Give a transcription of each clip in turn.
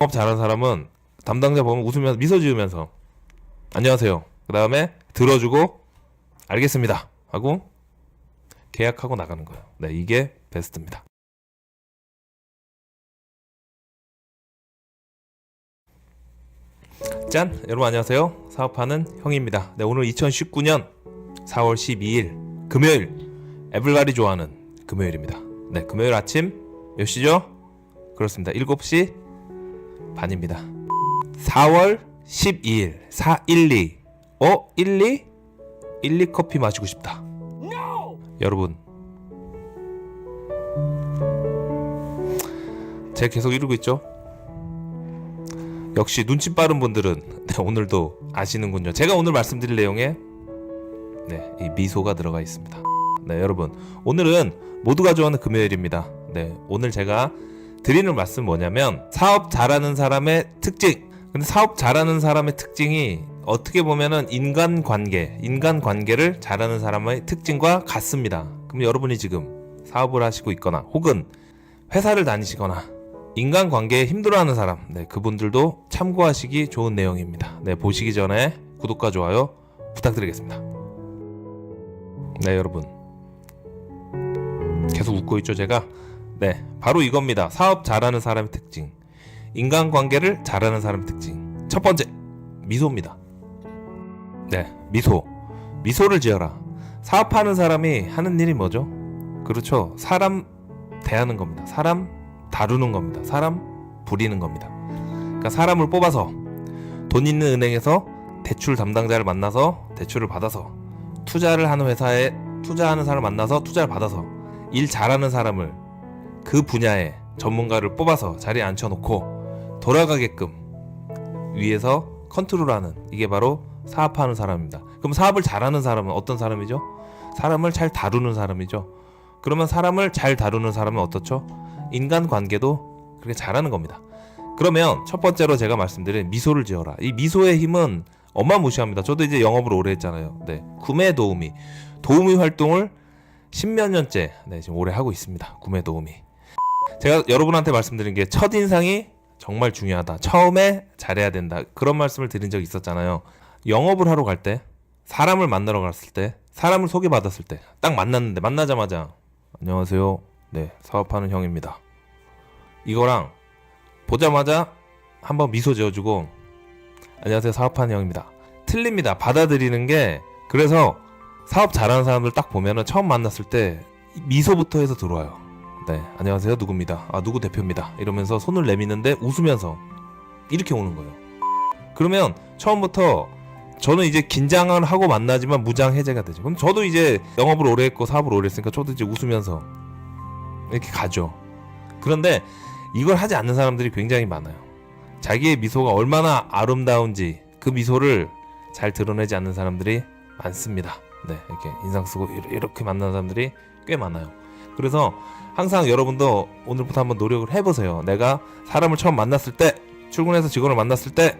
영업 잘하는 사람은 담당자 보면 웃으면서 미소 지으면서 안녕하세요. 그 다음에 들어주고 알겠습니다 하고 계약하고 나가는 거예요. 네, 이게 베스트입니다. 짠! 여러분 안녕하세요. 사업하는 형입니다. 네, 오늘 2019년 4월 12일 금요일 애블가리 좋아하는 금요일입니다. 네, 금요일 아침 몇 시죠? 그렇습니다. 7시 반입니다. 4월 12일 412 어? 12? 12 커피 마시고 싶다. 여러분 제가 계속 이러고 있죠? 역시 눈치 빠른 분들은 네, 오늘도 아시는군요. 제가 오늘 말씀드릴 내용에 네, 이 미소가 들어가 있습니다. 네, 여러분. 오늘은 모두가 좋아하는 금요일입니다. 네, 오늘 제가 드리는 말씀 뭐냐면 사업 잘하는 사람의 특징. 근데 사업 잘하는 사람의 특징이 어떻게 보면은 인간 관계, 인간 관계를 잘하는 사람의 특징과 같습니다. 그럼 여러분이 지금 사업을 하시고 있거나 혹은 회사를 다니시거나 인간 관계에 힘들어하는 사람, 네, 그분들도 참고하시기 좋은 내용입니다. 네, 보시기 전에 구독과 좋아요 부탁드리겠습니다. 네, 여러분. 계속 웃고 있죠, 제가? 네, 바로 이겁니다. 사업 잘하는 사람의 특징. 인간 관계를 잘하는 사람의 특징. 첫 번째, 미소입니다. 네, 미소. 미소를 지어라. 사업하는 사람이 하는 일이 뭐죠? 그렇죠. 사람 대하는 겁니다. 사람 다루는 겁니다. 사람 부리는 겁니다. 그러니까 사람을 뽑아서 돈 있는 은행에서 대출 담당자를 만나서 대출을 받아서 투자를 하는 회사에 투자하는 사람을 만나서 투자를 받아서 일 잘하는 사람을 그 분야의 전문가를 뽑아서 자리에 앉혀놓고 돌아가게끔 위에서 컨트롤하는 이게 바로 사업하는 사람입니다. 그럼 사업을 잘하는 사람은 어떤 사람이죠? 사람을 잘 다루는 사람이죠. 그러면 사람을 잘 다루는 사람은 어떻죠? 인간 관계도 그렇게 잘하는 겁니다. 그러면 첫 번째로 제가 말씀드린 미소를 지어라. 이 미소의 힘은 어마무시합니다. 저도 이제 영업을 오래 했잖아요. 네. 구매 도우미. 도우미 활동을 십몇 년째 네, 지금 오래 하고 있습니다. 구매 도우미. 제가 여러분한테 말씀드린 게 첫인상이 정말 중요하다. 처음에 잘해야 된다. 그런 말씀을 드린 적이 있었잖아요. 영업을 하러 갈 때, 사람을 만나러 갔을 때, 사람을 소개받았을 때, 딱 만났는데, 만나자마자, 안녕하세요. 네, 사업하는 형입니다. 이거랑 보자마자 한번 미소 지어주고 안녕하세요 사업하는 형입니다. 틀립니다. 받아들이는 게 그래서 사업 잘하는 사람들 딱 보면은 처음 만났을 때 미소부터 해서 들어와요. 네, 안녕하세요 누구입니다. 아 누구 대표입니다. 이러면서 손을 내미는데 웃으면서 이렇게 오는 거예요. 그러면 처음부터 저는 이제 긴장을 하고 만나지만 무장 해제가 되죠. 그럼 저도 이제 영업을 오래 했고 사업을 오래 했으니까 저도 이제 웃으면서 이렇게 가죠. 그런데 이걸 하지 않는 사람들이 굉장히 많아요. 자기의 미소가 얼마나 아름다운지 그 미소를 잘 드러내지 않는 사람들이 많습니다. 네, 이렇게 인상 쓰고 이렇- 이렇게 만나는 사람들이 꽤 많아요. 그래서 항상 여러분도 오늘부터 한번 노력을 해보세요. 내가 사람을 처음 만났을 때, 출근해서 직원을 만났을 때,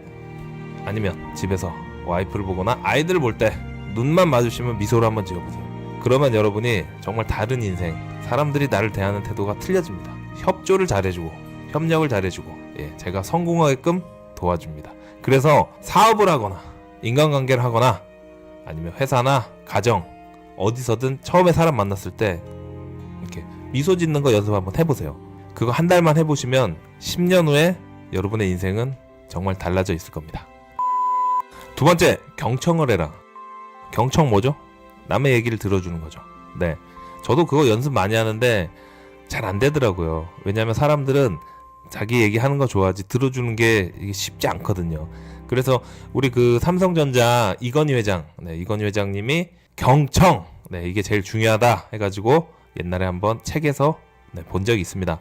아니면 집에서 와이프를 보거나 아이들을 볼 때 눈만 마주치면 미소를 한번 지어보세요. 그러면 여러분이 정말 다른 인생, 사람들이 나를 대하는 태도가 틀려집니다. 협조를 잘해주고 협력을 잘해주고 예, 제가 성공하게끔 도와줍니다. 그래서 사업을 하거나 인간관계를 하거나 아니면 회사나 가정 어디서든 처음에 사람 만났을 때 미소 짓는 거 연습 한번 해보세요. 그거 한 달만 해보시면 10년 후에 여러분의 인생은 정말 달라져 있을 겁니다. 두 번째, 경청을 해라. 경청 뭐죠? 남의 얘기를 들어주는 거죠. 네. 저도 그거 연습 많이 하는데 잘 안 되더라고요. 왜냐하면 사람들은 자기 얘기하는 거 좋아하지 들어주는 게 쉽지 않거든요. 그래서 우리 그 삼성전자 이건희 회장, 네, 이건희 회장님이 경청, 네, 이게 제일 중요하다 해가지고 옛날에 한번 책에서 네, 본 적이 있습니다.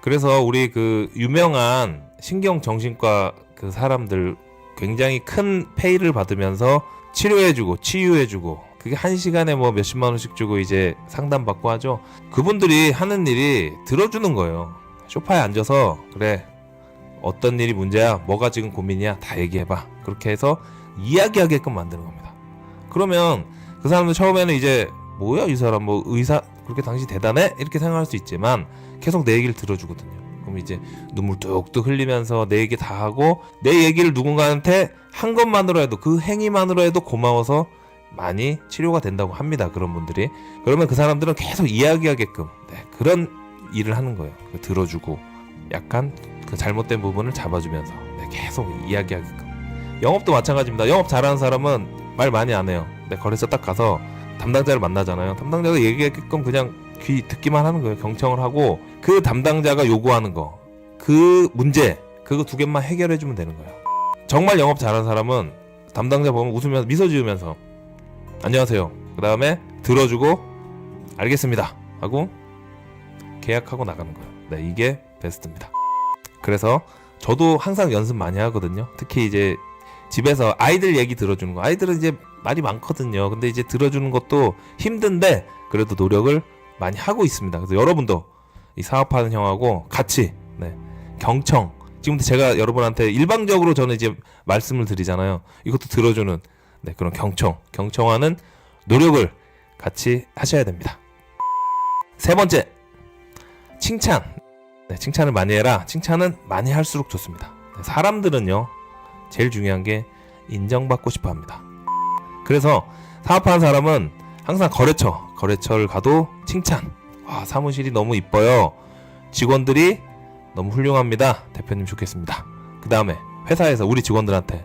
그래서 우리 그 유명한 신경정신과 그 사람들 굉장히 큰 페이를 받으면서 치료해주고 치유해주고 그게 한 시간에 뭐 몇십만 원씩 주고 이제 상담받고 하죠. 그분들이 하는 일이 들어주는 거예요. 소파에 앉아서 그래 어떤 일이 문제야, 뭐가 지금 고민이야, 다 얘기해봐. 그렇게 해서 이야기하게끔 만드는 겁니다. 그러면 그 사람들 처음에는 이제 뭐야 이 사람 뭐 의사 그렇게 당신 대단해 이렇게 생각할 수 있지만 계속 내 얘기를 들어주거든요. 그럼 이제 눈물 뚝뚝 흘리면서 내 얘기 다 하고 내 얘기를 누군가한테 한 것만으로 해도 그 행위만으로 해도 고마워서 많이 치료가 된다고 합니다. 그런 분들이. 그러면 그 사람들은 계속 이야기하게끔 네, 그런 일을 하는 거예요. 그 들어주고 약간 그 잘못된 부분을 잡아주면서 네, 계속 이야기하게끔. 영업도 마찬가지입니다. 영업 잘하는 사람은 말 많이 안 해요. 네, 거래처 딱 가서 담당자를 만나잖아요. 담당자가 얘기하게끔 그냥 귀 듣기만 하는 거예요. 경청을 하고 그 담당자가 요구하는 거, 그 문제 그거 두 개만 해결해 주면 되는 거예요. 정말 영업 잘하는 사람은 담당자 보면 웃으면서 미소 지으면서 안녕하세요. 그 다음에 들어주고 알겠습니다 하고 계약하고 나가는 거예요. 네, 이게 베스트입니다. 그래서 저도 항상 연습 많이 하거든요. 특히 이제 집에서 아이들 얘기 들어주는 거. 아이들은 이제 말이 많거든요. 근데 이제 들어주는 것도 힘든데 그래도 노력을 많이 하고 있습니다. 그래서 여러분도 이 사업하는 형하고 같이 네, 경청. 지금부터 제가 여러분한테 일방적으로 저는 이제 말씀을 드리잖아요. 이것도 들어주는 네, 그런 경청, 경청하는 노력을 같이 하셔야 됩니다. 세 번째, 칭찬. 네, 칭찬을 많이 해라. 칭찬은 많이 할수록 좋습니다. 네, 사람들은요, 제일 중요한 게 인정받고 싶어 합니다. 그래서 사업하는 사람은 항상 거래처, 거래처를 가도 칭찬. 와, 사무실이 너무 이뻐요. 직원들이 너무 훌륭합니다. 대표님 좋겠습니다. 그 다음에 회사에서 우리 직원들한테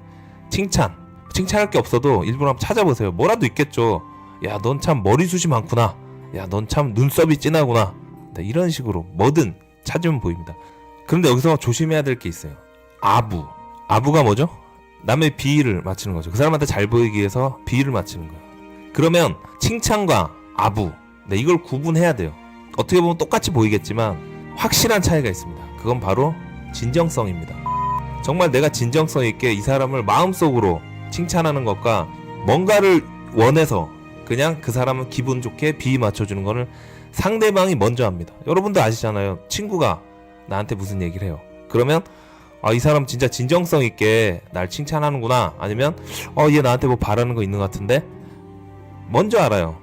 칭찬. 칭찬할 게 없어도 일부러 한번 찾아보세요. 뭐라도 있겠죠. 야, 넌 참 머리숱이 많구나. 야, 넌 참 눈썹이 진하구나. 네, 이런 식으로 뭐든 찾으면 보입니다. 그런데 여기서 조심해야 될 게 있어요. 아부. 아부가 뭐죠? 남의 비위를 맞추는 거죠. 그 사람한테 잘 보이기 위해서 비위를 맞추는 거예요. 그러면 칭찬과 아부. 네, 이걸 구분해야 돼요. 어떻게 보면 똑같이 보이겠지만 확실한 차이가 있습니다. 그건 바로 진정성입니다. 정말 내가 진정성 있게 이 사람을 마음속으로 칭찬하는 것과 뭔가를 원해서 그냥 그 사람은 기분 좋게 비위 맞춰주는 거를 상대방이 먼저 합니다. 여러분도 아시잖아요. 친구가 나한테 무슨 얘기를 해요. 그러면 아, 이 사람 진짜 진정성 있게 날 칭찬하는구나. 아니면 어, 얘 나한테 뭐 바라는 거 있는 것 같은데 먼저 알아요.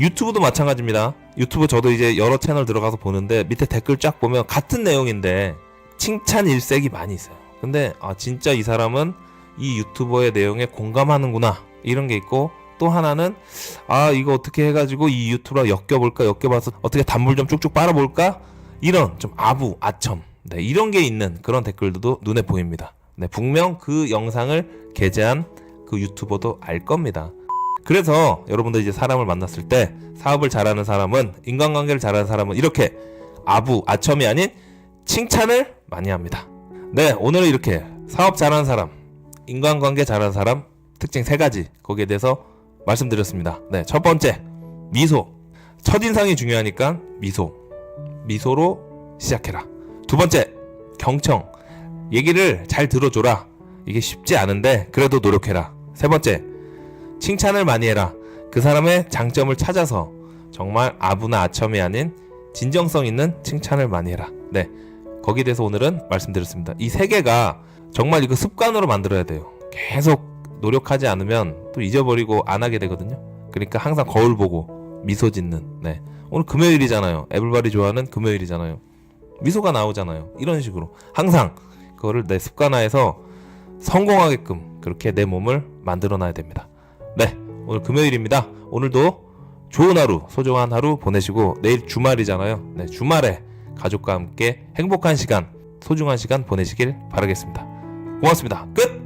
유튜브도 마찬가지입니다. 유튜브 저도 이제 여러 채널 들어가서 보는데 밑에 댓글 쫙 보면 같은 내용인데 칭찬 일색이 많이 있어요. 근데 아 진짜 이 사람은 이 유튜버의 내용에 공감하는구나 이런 게 있고 또 하나는 아 이거 어떻게 해가지고 이 유튜브랑 엮여볼까 엮여봐서 어떻게 단물 좀 쭉쭉 빨아볼까 이런 좀 아부 아첨 네, 이런 게 있는 그런 댓글들도 눈에 보입니다. 네, 분명 그 영상을 게재한 그 유튜버도 알 겁니다. 그래서 여러분들 이제 사람을 만났을 때 사업을 잘하는 사람은 인간관계를 잘하는 사람은 이렇게 아부 아첨이 아닌 칭찬을 많이 합니다. 네 오늘은 이렇게 사업 잘하는 사람 인간관계 잘하는 사람 특징 세 가지 거기에 대해서 말씀드렸습니다. 네 첫 번째 미소 첫인상이 중요하니까 미소 미소로 시작해라. 두 번째 경청 얘기를 잘 들어줘라. 이게 쉽지 않은데 그래도 노력해라. 세 번째 칭찬을 많이 해라. 그 사람의 장점을 찾아서 정말 아부나 아첨이 아닌 진정성 있는 칭찬을 많이 해라. 네. 거기에 대해서 오늘은 말씀드렸습니다. 이 세 개가 정말 이거 습관으로 만들어야 돼요. 계속 노력하지 않으면 또 잊어버리고 안 하게 되거든요. 그러니까 항상 거울 보고 미소 짓는. 네. 오늘 금요일이잖아요. 에블바리 좋아하는 금요일이잖아요. 미소가 나오잖아요. 이런 식으로 항상 그거를 내 습관화해서 성공하게끔 그렇게 내 몸을 만들어 놔야 됩니다. 네, 오늘 금요일입니다. 오늘도 좋은 하루, 소중한 하루 보내시고 내일 주말이잖아요. 네, 주말에 가족과 함께 행복한 시간, 소중한 시간 보내시길 바라겠습니다. 고맙습니다. 끝!